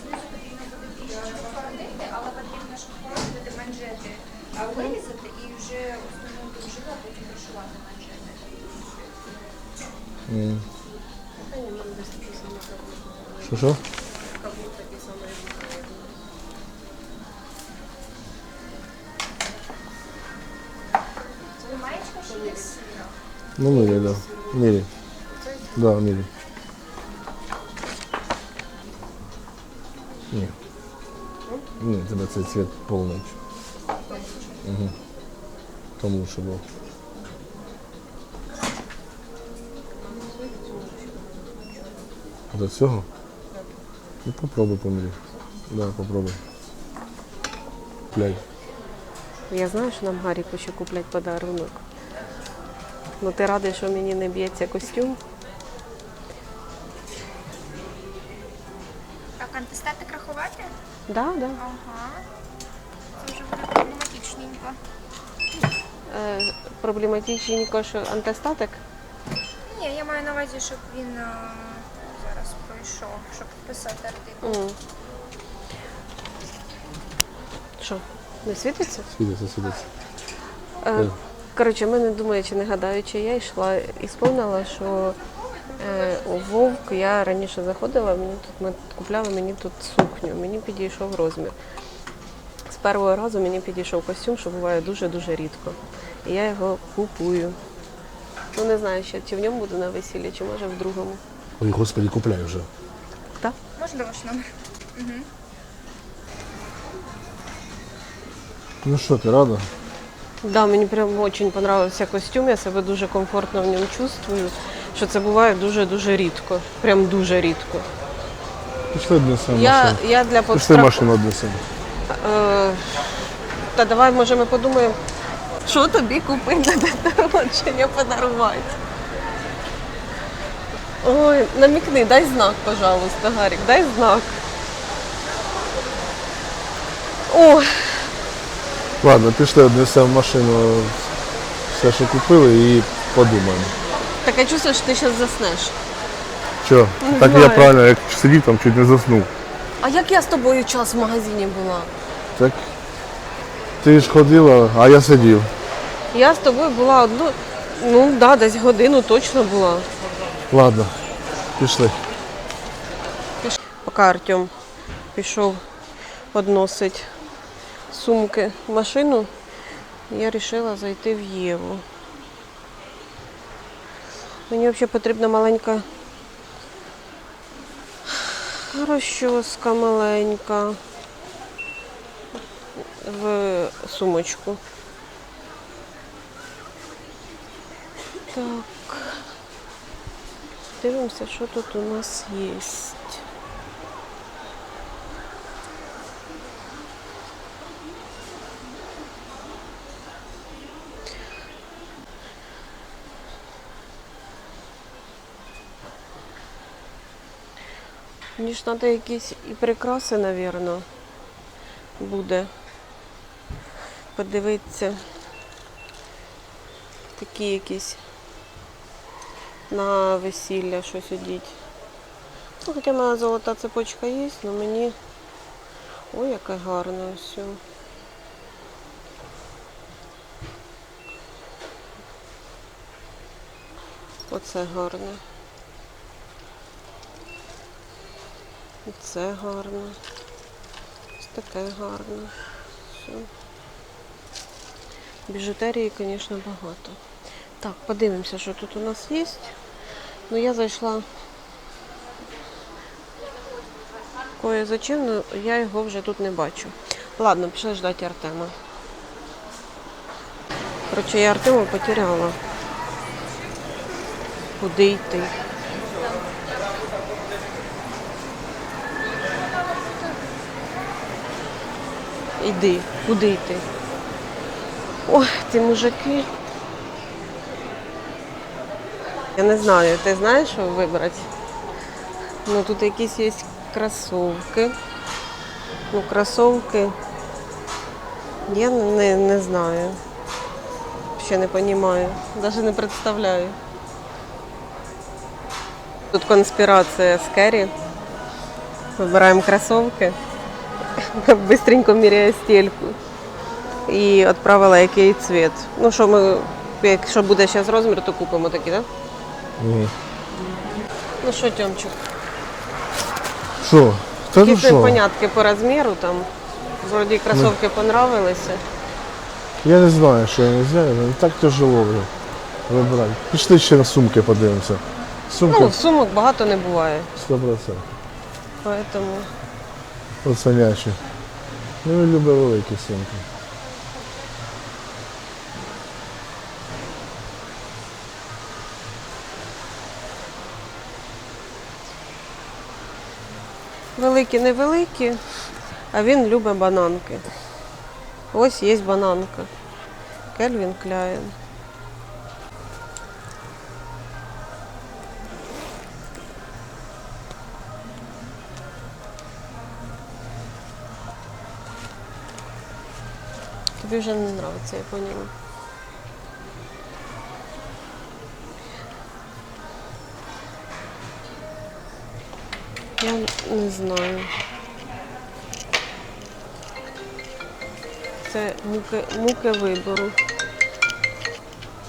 знизу потрібно буде трішечки покрутити, але потрібно, щоб порозувати манжети, а вирізати і вже основну довжину, а потім пришивати манжети. М. Та ні, в мене десь таке саме каблук. Що що? Каблук такий самий, як у мене, Ні. Ні, тебе цей цвіт повністю. Угу. Тому що був. До цього? Ну попробуй помірі. Да, попробуй. Блядь. Я знаю, що нам Гаріку ще куплять подарунок. Ну ти радий, що мені не б'ється костюм? Да, да. Ага. Це вже буде проблематичненько. Е, проблематичненько, що антистатик. Ні, я маю на увазі, щоб він е, зараз пройшов, щоб вписати артикул. М. Що, не світиться? Світиться, світиться. Е, коротше, ми не думаючи, не гадаючи, я йшла і сповнила, що у Вовк я раніше заходила, мені тут ми купляли мені тут сукню, мені підійшов розмір. З першого разу мені підійшов костюм, що буває дуже-дуже рідко. І я його купую. Ну не знаю ще, чи в ньому буду на весіллі, чи може в другому. Ой, господи, купляй вже. Так? Можна ваш номер? Ну що, ти рада? Да, мені прям дуже подобався костюм, я себе дуже комфортно в ньому чувствую, що це буває дуже-дуже рідко. Прям дуже рідко. Пішли однесемо Я, машину. я для Пішли подстрах... машину однесемо. Е, Та давай, може, ми подумаємо, що тобі купити на день народження подарувати. Ой, намікни, дай знак, пожалуйста, Гарік, дай знак. О, Ладно, пішли однесемо машину все, що купили, і подумаємо. Таке чувство, що ти зараз заснеш. Що? Не Так знаю. я правильно, як сидів там, чуть не заснув. А як я з тобою час в магазині була? Так ти ж ходила, а я сидів. Я з тобою була одну, ну да, десь годину точно була. Ладно, пішли. Поки Артем пішов односить сумки в машину, я вирішила зайти в Єву. Мені взагалі потрібна маленька розчоска маленька в сумочку. Так. Дивимося, що тут у нас є. Мені ж треба якісь і прикраси, мабуть, буде. Подивитися. Такі якісь на весілля щось одіть. Ну, хоча в мене золота цепочка є, але мені. Ой, яке гарне все. Оце гарне. І це гарне. Ось таке гарне. Все. Біжутерії, звісно, багато. Так, подивимося, що тут у нас є. Ну, я зайшла кое зачем, але я його вже тут не бачу. Ладно, пішли ждати Артема. Коротше, я Артема потеряла. Куди йти? Іди, куди йти? Ой, ці мужики. Я не знаю, ти знаєш, що вибрати? Ну тут якісь є кросовки. Ну, кросовки. Я не, не знаю. Ще не розумію. Навіть не представляю. Тут конспірація з Керрі. Вибираємо кросовки. Бистренько міряє стільку. І відправила який цвіт. Ну що ми, якщо буде зараз розмір, то купимо такі, так? Да? Ні. Ну що, Тьомчик? Що? Та ну Якісь що? непонятки по розміру там. Вроді кросовки понравилися. Я не знаю, що я не знаю, але так тяжело вже вибирати. Пішли ще на сумки подивимося. Сумки Ну, сумок багато не буває. 100%. Поэтому Оценячі. Ну, я люблю великі сумки. великі невеликі, а він любить бананки. Ось є бананка. Кельвін Кляєн. Тобі вже не подобається, я поняла. Я не знаю. Це муки, муки вибору.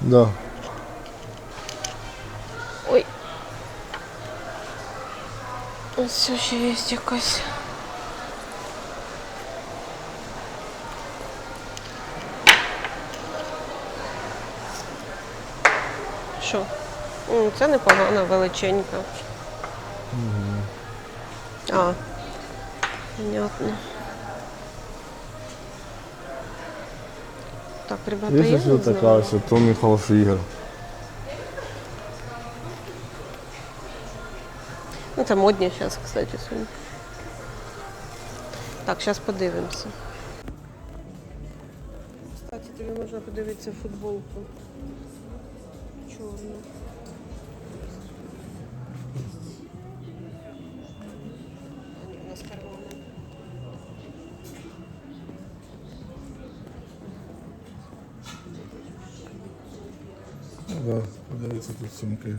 Да. Ой. Ось ще є якась. Що? М, Це непогана, величенька. А, понятно. Так, ребята, я Є не така знаю. ось Томі Холфігер. Ну, це модні зараз, кстати, сумки. Так, зараз подивимося. Кстати, тобі можна подивитися футболку. Чорну. У нас кармани. Да, подивіться тут сумки.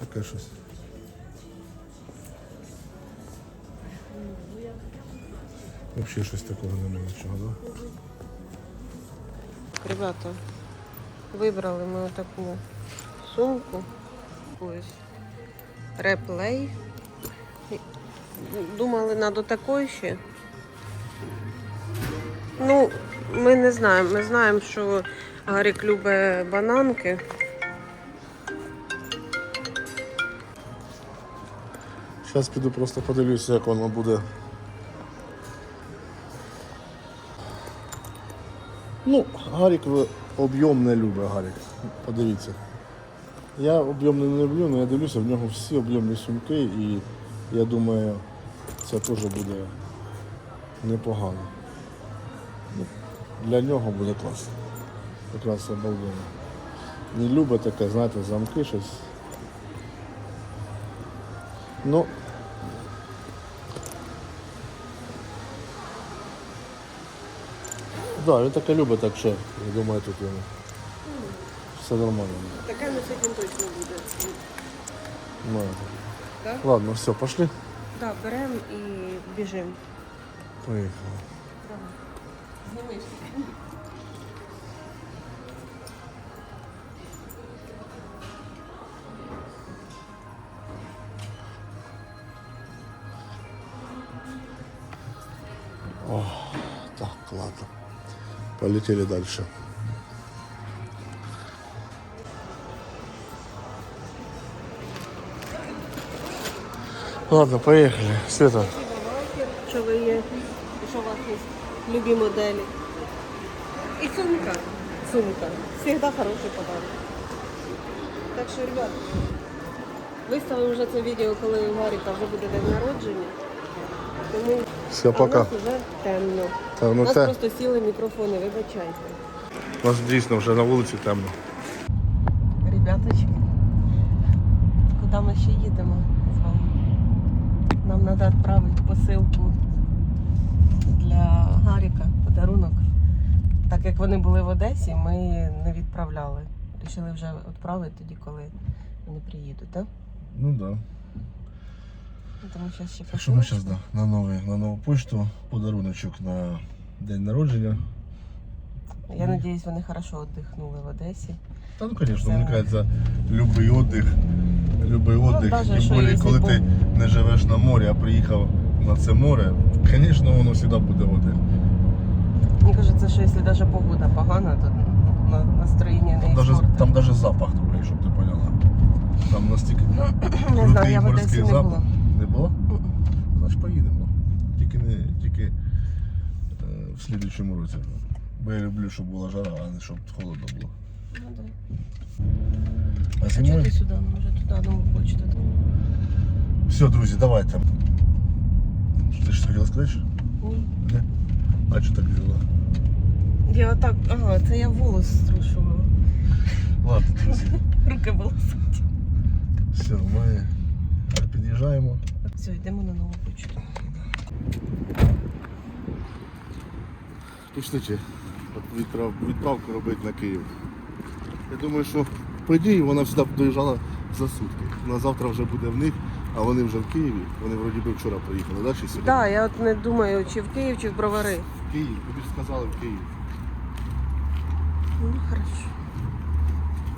Таке щось. Взагалі щось такого немає нічого, да? Ребята, вибрали ми таку сумку. Ось. Реплей. Думали надо такої ще. Ну, ми не знаємо. Ми знаємо, що Гарік любить бананки. Зараз піду просто подивлюся, як воно буде. Ну, Гарік об'єм не любить Гарік. Подивіться. Я об'єм не люблю, але я дивлюся, в нього всі об'ємні сумки і я думаю, це теж буде непогано. Ну, Для нього буде класно. Якраз обалденно. Не любить таке, знаєте, замки щось. Ну, Да, він таке любить, так що я думаю, тут йому все нормально. Таке на сьогодні точно буде. Ну, Так? Ладно, все, пошли. Так, беремо і біжимо. Поїхали. Знімись. ладно. Полетели дальше. Ладно, поехали. Света. Що ви є? Що у вас є? Любі моделі. І сумка. Сумка. Всегда хороший подарок. Так що, ребят, виставимо вже це відео, коли у Гаріка вже буде день народження. Тому Все, пока. нас вже темно. Та, У ну нас це, просто сіли мікрофони, вибачайте. у нас дійсно вже на вулиці темно. Ребяточки, куди ми ще їдемо з вами? Нам треба відправити посилку для Гаріка подарунок. Так як вони були в Одесі, ми не відправляли. Рішили вже відправити тоді, коли вони приїдуть, так? Ну так. Да. Тому зараз ще Так що ми зараз да, на, новий, на нову почту подаруночок на день народження. Я сподіваюся, вони хорошо віддихнули в Одесі. Та ну, звісно, мені кажеться, любий отдих, любий отдих, даже тим що більше, коли ти не живеш на морі, а приїхав на це море, звісно, воно завжди буде отдих. Мені кажеться, що якщо навіть погода погана, то на- настроєння не Там там даже запах другий, щоб ти поняла. Там настільки в Одесі морський не запах. була. Не було? Мгм. Значить поїдемо. Тільки не тільки е, в слідуючому році. Бо я люблю, щоб була жара, а не щоб холодно було. Ну, да. А А чого зимою? ти сюди? Ну, Може туди нову почту. Все, друзі, давайте. Ти що хотіла сказати? ще? Ні. Ні? А що так взяла? Я отак, ага, це я волос струшувала. Ладно, друзі. Руки волосаті. Все, ми Під'їжджаємо. Все, йдемо на нову почту. Відправ, відправку робити на Київ. Я думаю, що по ідеї вона сюди доїжджала за сутки. На завтра вже буде в них, а вони вже в Києві. Вони вроді би вчора приїхали, да, чи сьогодні? Так, да, я от не думаю, чи в Київ, чи в Бровари. В Київ, тобі ж сказали в Київ. Ну, хорошо.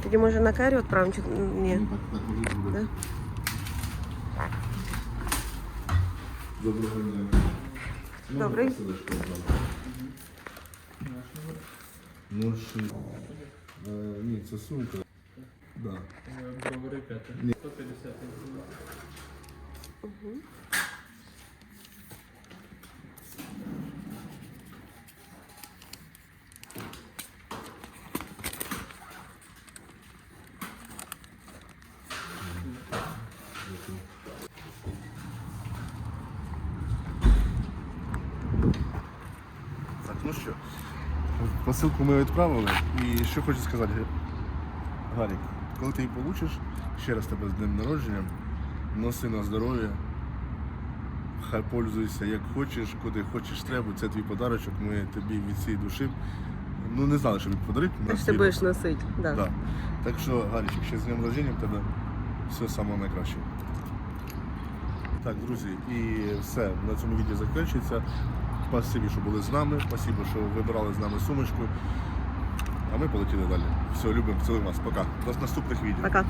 Тоді може на Карі відправимо, чи ні? Ну, так, так буде. Да? Доброго дня. Добрий. Ну, що... Е, ні, це сумка. Да. Бровари 5. 150 гривень. Так, ну що, посилку ми відправили. І що хочу сказати, Гарік, коли ти її получиш, ще раз тебе з днем народження, носи на здоров'я, хай пользуйся як хочеш, куди хочеш треба. Це твій подарочок, ми тобі від цієї душі. Ну не знали, що він подарить. Ти ж ти будеш носити. Да. Да. Так що, Гарічик, ще з днем народження в тебе все саме найкраще. Так, друзі, і все. На цьому відео закінчується. Спасибі, що були з нами. Спасибі, що вибирали з нами сумочку. А ми полетіли далі. Все, любимо, цілуємо вас. Пока. До наступних відео. Пока.